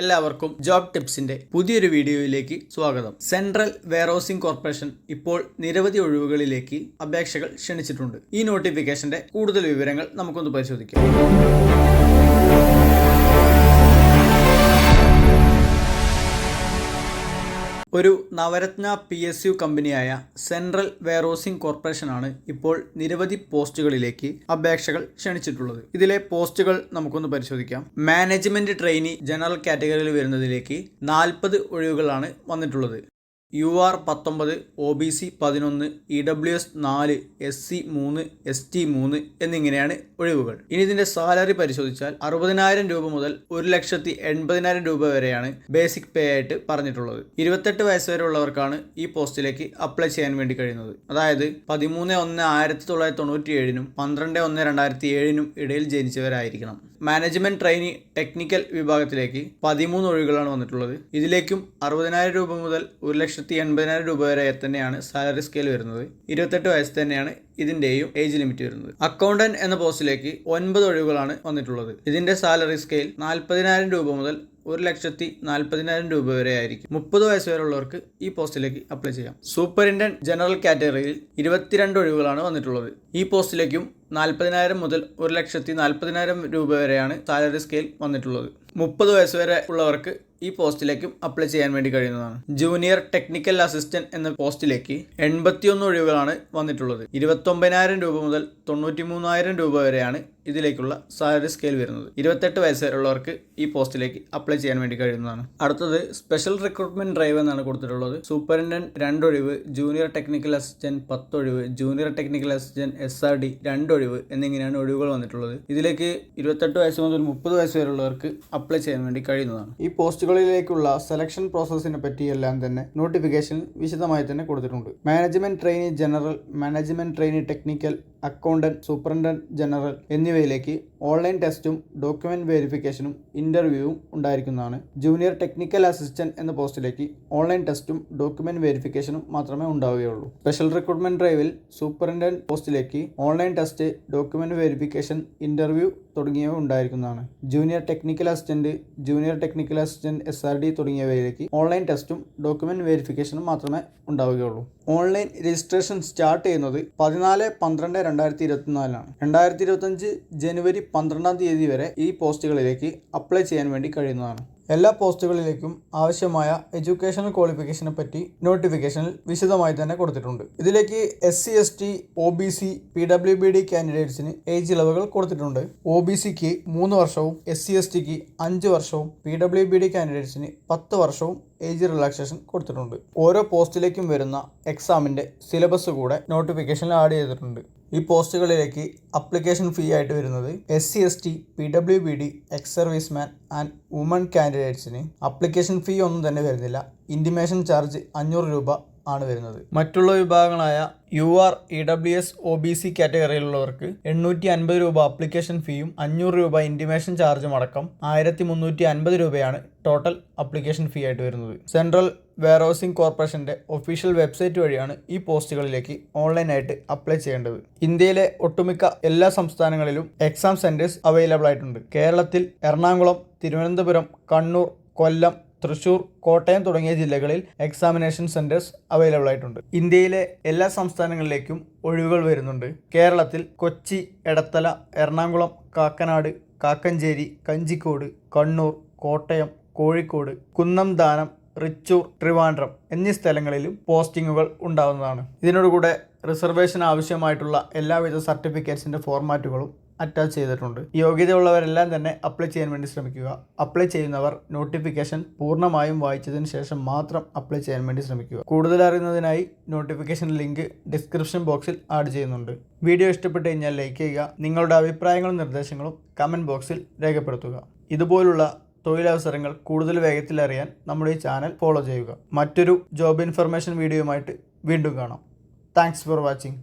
എല്ലാവർക്കും ജോബ് ടിപ്സിന്റെ പുതിയൊരു വീഡിയോയിലേക്ക് സ്വാഗതം. സെൻട്രൽ വെയർഹൌസിംഗ് കോർപ്പറേഷൻ ഇപ്പോൾ നിരവധി ഒഴിവുകളിലേക്ക് അപേക്ഷകൾ ക്ഷണിച്ചിട്ടുണ്ട്. ഈ നോട്ടിഫിക്കേഷന്റെ കൂടുതൽ വിവരങ്ങൾ നമുക്കൊന്ന് പരിശോധിക്കാം. ഒരു നവരത്ന പി എസ് യു കമ്പനിയായ സെൻട്രൽ വെയർഹൗസിംഗ് കോർപ്പറേഷനാണ് ഇപ്പോൾ നിരവധി പോസ്റ്റുകളിലേക്ക് അപേക്ഷകൾ ക്ഷണിച്ചിട്ടുള്ളത്. ഇതിലെ പോസ്റ്റുകൾ നമുക്കൊന്ന് പരിശോധിക്കാം. മാനേജ്മെന്റ് ട്രെയിനി ജനറൽ കാറ്റഗറിയിൽ വരുന്നതിലേക്ക് നാൽപ്പത് ഒഴിവുകളാണ് വന്നിട്ടുള്ളത്. യു ആർ പത്തൊമ്പത് ഒ ബി സി പതിനൊന്ന് ഇ ഡബ്ല്യു എസ് നാല് എസ് സി മൂന്ന് എസ് ടി മൂന്ന് എന്നിങ്ങനെയാണ് ഒഴിവുകൾ. ഇനി ഇതിന്റെ സാലറി പരിശോധിച്ചാൽ അറുപതിനായിരം രൂപ മുതൽ ഒരു ലക്ഷത്തി എൺപതിനായിരം രൂപ വരെയാണ് ബേസിക് പേ ആയിട്ട് പറഞ്ഞിട്ടുള്ളത്. ഇരുപത്തെട്ട് വയസ്സ് വരെ ഉള്ളവർക്കാണ് ഈ പോസ്റ്റിലേക്ക് അപ്ലൈ ചെയ്യാൻ വേണ്ടി കഴിയുന്നത്. അതായത് പതിമൂന്ന് ഒന്ന് ആയിരത്തി തൊള്ളായിരത്തി തൊണ്ണൂറ്റി ഏഴിനും പന്ത്രണ്ട് ഒന്ന് രണ്ടായിരത്തി ഏഴിനും ഇടയിൽ ജനിച്ചവരായിരിക്കണം. മാനേജ്മെന്റ് ട്രെയിനി ടെക്നിക്കൽ വിഭാഗത്തിലേക്ക് പതിമൂന്ന് ഒഴിവുകളാണ് വന്നിട്ടുള്ളത്. ഇതിലേക്കും അറുപതിനായിരം രൂപ മുതൽ ഒരു ലക്ഷത്തി എൺപതിനായിരം രൂപ വരെ തന്നെയാണ് സാലറി സ്കെയിൽ വരുന്നത്. ഇരുപത്തെട്ട് വയസ്സ് തന്നെയാണ് ഇതിന്റെയും ഏജ് ലിമിറ്റ് വരുന്നത്. അക്കൗണ്ടന്റ് എന്ന പോസ്റ്റിലേക്ക് ഒൻപത് ഒഴിവുകളാണ് വന്നിട്ടുള്ളത്. ഇതിന്റെ സാലറി സ്കെയിൽ നാൽപ്പതിനായിരം രൂപ മുതൽ ഒരു ലക്ഷത്തി നാൽപ്പതിനായിരം രൂപ വരെ ആയിരിക്കും. മുപ്പത് വയസ്സ് വരെ ഉള്ളവർക്ക് ഈ പോസ്റ്റിലേക്ക് അപ്ലൈ ചെയ്യാം. സൂപ്പറിന്റൻഡന്റ് ജനറൽ കാറ്റഗറിയിൽ ഇരുപത്തിരണ്ട് ഒഴിവുകളാണ് വന്നിട്ടുള്ളത്. ഈ പോസ്റ്റിലേക്കും നാൽപ്പതിനായിരം മുതൽ ഒരു ലക്ഷത്തി നാൽപ്പതിനായിരം രൂപ വരെയാണ് സാലറി സ്കെയിൽ വന്നിട്ടുള്ളത്. മുപ്പത് വയസ്സ് വരെ ഉള്ളവർക്ക് ഈ പോസ്റ്റിലേക്കും അപ്ലൈ ചെയ്യാൻ വേണ്ടി കഴിയുന്നതാണ്. ജൂനിയർ ടെക്നിക്കൽ അസിസ്റ്റന്റ് എന്ന പോസ്റ്റിലേക്ക് എൺപത്തിയൊന്ന് ഒഴിവുകളാണ് വന്നിട്ടുള്ളത്. ഇരുപത്തൊമ്പതിനായിരം രൂപ മുതൽ തൊണ്ണൂറ്റി മൂന്നായിരം രൂപ വരെയാണ് ഇതിലേക്കുള്ള സാലറി സ്കെയിൽ വരുന്നത്. ഇരുപത്തെട്ട് വയസ്സ് വരെയുള്ളവർക്ക് ഈ പോസ്റ്റിലേക്ക് അപ്ലൈ ചെയ്യാൻ വേണ്ടി കഴിയുന്നതാണ്. അടുത്തത് സ്പെഷ്യൽ റിക്രൂട്ട്മെന്റ് ഡ്രൈവ് എന്നാണ് കൊടുത്തിട്ടുള്ളത്. സൂപ്പറിന്റൻഡന്റ് രണ്ടൊഴിവ് junior technical assistant പത്തൊഴിവ് junior technical assistant S R D രണ്ടൊഴിവ് എന്നിങ്ങനെയാണ് ഒഴിവുകൾ വന്നിട്ടുള്ളത്. ഇതിലേക്ക് ഇരുപത്തെട്ട് വയസ്സ് മുതൽ മുപ്പത് വയസ്സ് വരെയുള്ളവർക്ക് അപ്ലൈ ചെയ്യാൻ വേണ്ടി കഴിയുന്നതാണ്. ഈ പോസ്റ്റുകളിലേക്കുള്ള സെലക്ഷൻ പ്രോസസ്സിനെ പറ്റിയെല്ലാം തന്നെ നോട്ടിഫിക്കേഷൻ വിശദമായി തന്നെ കൊടുത്തിട്ടുണ്ട്. Management trainee general management trainee technical accountant superintendent general എന്നിവയിലേക്ക് ഓൺലൈൻ ടെസ്റ്റും ഡോക്യുമെന്റ് വെരിഫിക്കേഷനും ഇന്റർവ്യൂവും ഉണ്ടായിരിക്കുന്നതാണ്. ജൂനിയർ ടെക്നിക്കൽ അസിസ്റ്റന്റ് എന്ന പോസ്റ്റിലേക്ക് ഓൺലൈൻ ടെസ്റ്റും ഡോക്യുമെന്റ് വെരിഫിക്കേഷനും മാത്രമേ ഉണ്ടാവുകയുള്ളൂ. സ്പെഷ്യൽ റിക്രൂട്ട്മെന്റ് ഡ്രൈവിൽ സൂപ്രണ്ടന്റ് പോസ്റ്റിലേക്ക് online test document verification interview തുടങ്ങിയവ ഉണ്ടായിരിക്കുന്നതാണ്. Junior technical assistant junior technical assistant S R D തുടങ്ങിയവയിലേക്ക് online ടെസ്റ്റും ഡോക്യുമെന്റ് വെരിഫിക്കേഷനും മാത്രമേ ഉണ്ടാവുകയുള്ളൂ. ഓൺലൈൻ രജിസ്ട്രേഷൻ സ്റ്റാർട്ട് ചെയ്യുന്നത് പതിനാല് പന്ത്രണ്ട് രണ്ടായിരത്തി ഇരുപത്തിനാലിനാണ്. രണ്ടായിരത്തി ഇരുപത്തഞ്ച് ജനുവരി പന്ത്രണ്ടാം തീയതി വരെ ഈ പോസ്റ്റുകളിലേക്ക് അപ്ലൈ ചെയ്യാൻ വേണ്ടി കഴിയുന്നതാണ്. എല്ലാ പോസ്റ്റുകളിലേക്കും ആവശ്യമായ എഡ്യൂക്കേഷണൽ ക്വാളിഫിക്കേഷനെ പറ്റി നോട്ടിഫിക്കേഷനിൽ വിശദമായി തന്നെ കൊടുത്തിട്ടുണ്ട്. ഇതിലേക്ക് S C S T O B C P W B D കാൻഡിഡേറ്റ്സിന് age ഇളവുകൾ കൊടുത്തിട്ടുണ്ട്. ഒ ബി സിക്ക് മൂന്ന് വർഷവും എസ് സി എസ് ടിക്ക് അഞ്ച് വർഷവും പി ഡബ്ല്യു ബി ഡി കാൻഡിഡേറ്റ്സിന് പത്ത് വർഷവും ഏജ് റിലാക്സേഷൻ കൊടുത്തിട്ടുണ്ട്. ഓരോ പോസ്റ്റിലേക്കും വരുന്ന എക്സാമിന്റെ സിലബസ് കൂടെ നോട്ടിഫിക്കേഷനിൽ ആഡ് ചെയ്തിട്ടുണ്ട്. ഈ പോസ്റ്റുകളിലേക്ക് അപ്ലിക്കേഷൻ ഫീ ആയിട്ട് വരുന്നത് S C S T P W B D ex serviceman and woman കാൻഡിഡേറ്റ്സിന് application fee ഒന്നും തന്നെ വരുന്നില്ല. ഇന്റിമേഷൻ ചാർജ് അഞ്ഞൂറ് രൂപ. ആണ് വരുന്നത്. മറ്റുള്ള വിഭാഗങ്ങളായ U R E W S O B C കാറ്റഗറിയിലുള്ളവർക്ക് എണ്ണൂറ്റി അൻപത് രൂപ അപ്ലിക്കേഷൻ ഫീയും അഞ്ഞൂറ് രൂപ ഇന്റിമേഷൻ ചാർജും അടക്കം ആയിരത്തി മുന്നൂറ്റി അൻപത് രൂപയാണ് ടോട്ടൽ അപ്ലിക്കേഷൻ ഫീ ആയിട്ട് വരുന്നത്. സെൻട്രൽ വെയർഹൗസിംഗ് കോർപ്പറേഷന്റെ ഒഫീഷ്യൽ വെബ്സൈറ്റ് വഴിയാണ് ഈ പോസ്റ്റുകളിലേക്ക് ഓൺലൈനായിട്ട് അപ്ലൈ ചെയ്യേണ്ടത്. ഇന്ത്യയിലെ ഒട്ടുമിക്ക എല്ലാ സംസ്ഥാനങ്ങളിലും എക്സാം സെന്റേഴ്സ് അവൈലബിൾ ആയിട്ടുണ്ട്. കേരളത്തിൽ എറണാകുളം തിരുവനന്തപുരം കണ്ണൂർ കൊല്ലം തൃശൂർ കോട്ടയം തുടങ്ങിയ ജില്ലകളിൽ എക്സാമിനേഷൻ സെന്റേഴ്സ് അവൈലബിൾ ആയിട്ടുണ്ട്. ഇന്ത്യയിലെ എല്ലാ സംസ്ഥാനങ്ങളിലേക്കും ഒഴിവുകൾ വരുന്നുണ്ട്. കേരളത്തിൽ കൊച്ചി എടത്തല എറണാകുളം കാക്കനാട് കാക്കഞ്ചേരി കഞ്ചിക്കോട് കണ്ണൂർ കോട്ടയം കോഴിക്കോട് കുന്നം ദാനം റിച്ചൂർ ട്രിവാൻഡ്രം എന്നീ സ്ഥലങ്ങളിലും പോസ്റ്റിങ്ങുകൾ ഉണ്ടാകുന്നതാണ് ഇതിനോടുകൂടെ റിസർവേഷൻ ആവശ്യമായിട്ടുള്ള എല്ലാവിധ സർട്ടിഫിക്കറ്റ്സിന്റെ ഫോർമാറ്റുകളും അറ്റാച്ച് ചെയ്തിട്ടുണ്ട്. യോഗ്യതയുള്ളവരെല്ലാം തന്നെ അപ്ലൈ ചെയ്യാൻ വേണ്ടി ശ്രമിക്കുക. അപ്ലൈ ചെയ്യുന്നവർ നോട്ടിഫിക്കേഷൻ പൂർണമായും വായിച്ചതിന് ശേഷം മാത്രം അപ്ലൈ ചെയ്യാൻ വേണ്ടി ശ്രമിക്കുക. കൂടുതൽ അറിയുന്നതിനായി നോട്ടിഫിക്കേഷൻ ലിങ്ക് ഡിസ്ക്രിപ്ഷൻ ബോക്സിൽ ആഡ് ചെയ്യുന്നുണ്ട്. വീഡിയോ ഇഷ്ടപ്പെട്ട് കഴിഞ്ഞാൽ ലൈക്ക് ചെയ്യുക. നിങ്ങളുടെ അഭിപ്രായങ്ങളും നിർദ്ദേശങ്ങളും കമന്റ് ബോക്സിൽ രേഖപ്പെടുത്തുക. ഇതുപോലുള്ള തൊഴിലവസരങ്ങൾ കൂടുതൽ വേഗത്തിൽ അറിയാൻ നമ്മുടെ ഈ ചാനൽ ഫോളോ ചെയ്യുക. മറ്റൊരു ജോബ് ഇൻഫർമേഷൻ വീഡിയോയുമായിട്ട് വീണ്ടും കാണാം. Thanks for watching